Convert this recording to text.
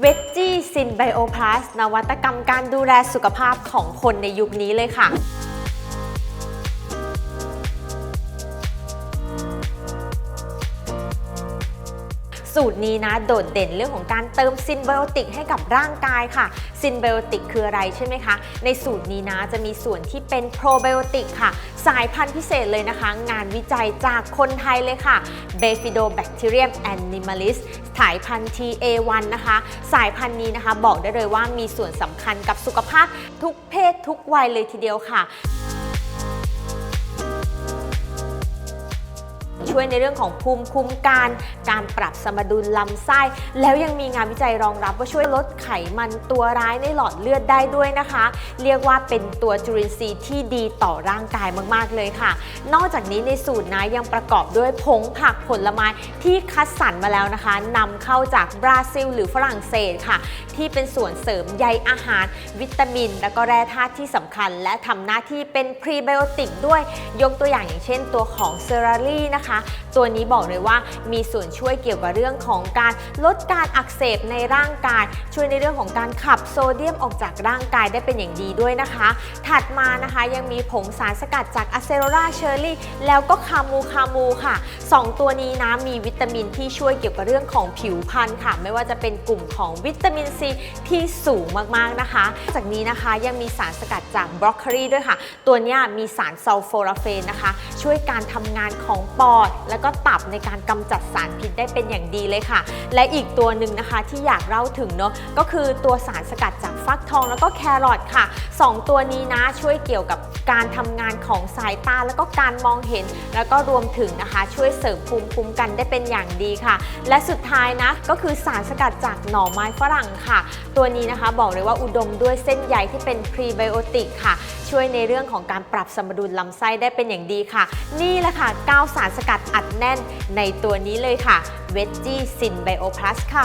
เวจจี้ซินไบโอพลัสนวัตกรรมการดูแลสุขภาพของคนในยุคนี้เลยค่ะ สูตรนี้นะโดดเด่นเรื่องของการเติมซินไบโอติกให้กับร่างกายค่ะ ซินไบโอติกคืออะไรใช่ไหมคะ ในสูตรนี้นะจะมีส่วนที่เป็นโปรไบโอติกค่ะ สายพันธุ์พิเศษเลยนะคะ งานวิจัยจากคนไทยเลยค่ะ Bifidobacterium animalis สายพันธุ์ TA1 นะคะ สายพันธุ์นี้นะคะ บอกได้เลยว่ามีส่วนสำคัญกับสุขภาพทุกเพศทุกวัยเลยทีเดียวค่ะ ช่วยในเรื่องของภูมิคุ้มกันการปรับสมดุลลำไส้ แล้วยังมีงานวิจัยรองรับว่าช่วยลดไขมันตัวร้ายในหลอดเลือดได้ด้วยนะคะ เรียกว่าเป็นตัวจุลินทรีย์ที่ดีต่อร่างกายมาก ๆ เลยค่ะ นอกจากนี้ในสูตรนะยังประกอบด้วยผงผักผลไม้ที่คัดสรรมาแล้วนะคะนำเข้าจากบราซิล หรือฝรั่งเศสค่ะ ที่เป็นส่วนเสริมใยอาหาร วิตามิน และก็แร่ธาตุที่สำคัญ และทำหน้าที่เป็นพรีไบโอติกด้วยยกตัวอย่างอย่างเช่นตัวของเซรารี่นะคะตัวนี้บอกเลยว่ามีส่วนช่วยเกี่ยวกับเรื่องของการลดการอักเสบในร่างกาย ช่วยในเรื่องของการขับโซเดียมออกจากร่างกายได้เป็นอย่างดีด้วยนะคะ ถัดมานะคะยังมีผงสารสกัดจากอะเซโรราเชอร์รี่แล้วก็คามูคามูค่ะ 2 ตัวนี้นะมีวิตามินที่ช่วยเกี่ยวกับเรื่องของผิวพรรณค่ะ ไม่ว่าจะเป็นกลุ่มของวิตามินซีที่สูงมากๆนะคะ จากนี้นะคะยังมีสารสกัดจากบรอกโคลีด้วยค่ะ ตัวนี้มีสารซัลโฟราเฟนนะคะ ช่วยการทำงานของปอดแล้วก็ตับในการกำจัดสารพิษได้เป็นอย่างดีเลยค่ะ และอีกตัวหนึ่งนะคะที่อยากเล่าถึงเนาะก็คือตัวสารสกัดจากฟักทองแล้วก็แครอทค่ะสองตัวนี้นะช่วยเกี่ยวกับการทำงานของสายตาแล้วก็การมองเห็น แล้วก็รวมถึงนะคะ ช่วยเสริมภูมิคุ้มกันได้เป็นอย่างดีค่ะ และสุดท้ายนะก็คือสารสกัดจากหน่อไม้ฝรั่งค่ะ ตัวนี้นะคะบอกเลยว่าอุดมด้วยเส้นใยที่เป็นพรีไบโอติกค่ะ ช่วยในเรื่องของการปรับสมดุลลำไส้ได้เป็นอย่างดีค่ะ นี่แหละค่ะ9สารสกัดอัดแน่นในตัวนี้เลยค่ะเวจจี้ซินไบโอพลัสค่ะ